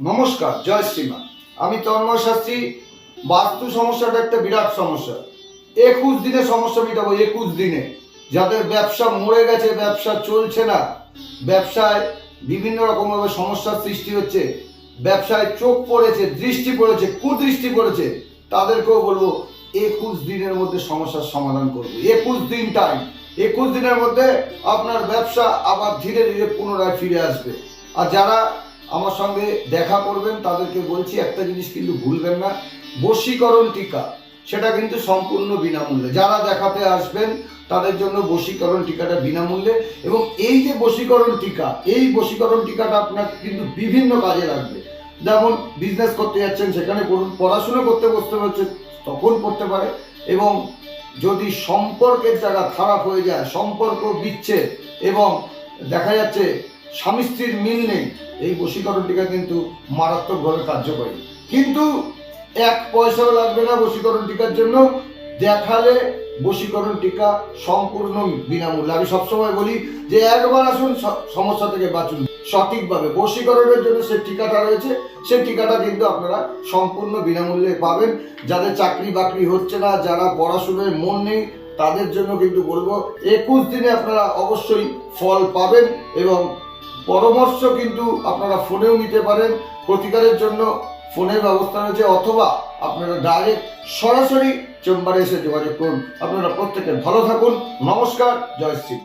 নমস্কার, জয় শ্রীমা। আমি তন্ময় শাস্ত্রী, বাস্তু সমস্যাটা একটা বিরাট সমস্যা। একুশ দিনে সমস্যা মিটাবো, একুশ দিনে। যাদের ব্যবসা মরে গেছে, ব্যবসা চলছে না, ব্যবসায় বিভিন্ন রকমভাবে সমস্যার সৃষ্টি হচ্ছে, ব্যবসায় চোখ পড়েছে, দৃষ্টি পড়েছে, কুদৃষ্টি পড়েছে, তাদেরকেও বলব একুশ দিনের মধ্যে সমস্যার সমাধান করবে। একুশ দিন টাইম একুশ দিনের মধ্যে আপনার ব্যবসা আবার ধীরে ধীরে পুনরায় ফিরে আসবে। আর যারা আমার সঙ্গে দেখা করবেন, তাদেরকে বলছি একটা জিনিস কিন্তু ভুলবেন না। বশীকরণ টিকা, সেটা কিন্তু সম্পূর্ণ বিনামূল্যে। যারা দেখাতে আসবেন, তাদের জন্য বশীকরণ টিকাটা বিনামূল্যে। এবং এই যে বশীকরণ টিকা, এই বশীকরণ টিকাটা আপনার কিন্তু বিভিন্ন কাজে লাগবে। যেমন বিজনেস করতে যাচ্ছেন, সেখানে করুন, পড়াশুনো করতে বসতে হচ্ছে, তখন করতে পারে। এবং যদি সম্পর্কের জায়গা খারাপ হয়ে যায়, সম্পর্ক বিচ্ছেদ, এবং দেখা যাচ্ছে স্বামী স্ত্রীর মিল নেই। এই বশীকরণ টিকা কিন্তু মারাত্মকভাবে কার্যকরী। কিন্তু এক পয়সাও লাগবে না বশীকরণ টিকার জন্য। দেখালে বশীকরণ টিকা সম্পূর্ণ বিনামূল্যে। আমি সবসময় বলি যে একবার আসুন, স- সমস্যা থেকে বাঁচুন। সঠিকভাবে বশীকরণের জন্য সে টিকাটা রয়েছে সেই টিকাটা কিন্তু আপনারা সম্পূর্ণ বিনামূল্যে পাবেন। যাদের চাকরি বাকরি হচ্ছে না, যারা পড়াশোনায় মন নেই, তাদের জন্য কিন্তু বলব, একুশ দিনে আপনারা অবশ্যই ফল পাবেন এবং পরামর্শ কিন্তু আপনারা ফোনেও নিতে পারেন। প্রতিকারের জন্য ফোনের ব্যবস্থা রয়েছে, অথবা আপনারা ডাইরেক্ট সরাসরি চেম্বারে এসে যোগাযোগ করুন। আপনারা প্রত্যেকে ভালো থাকুন। নমস্কার, জয় শ্রী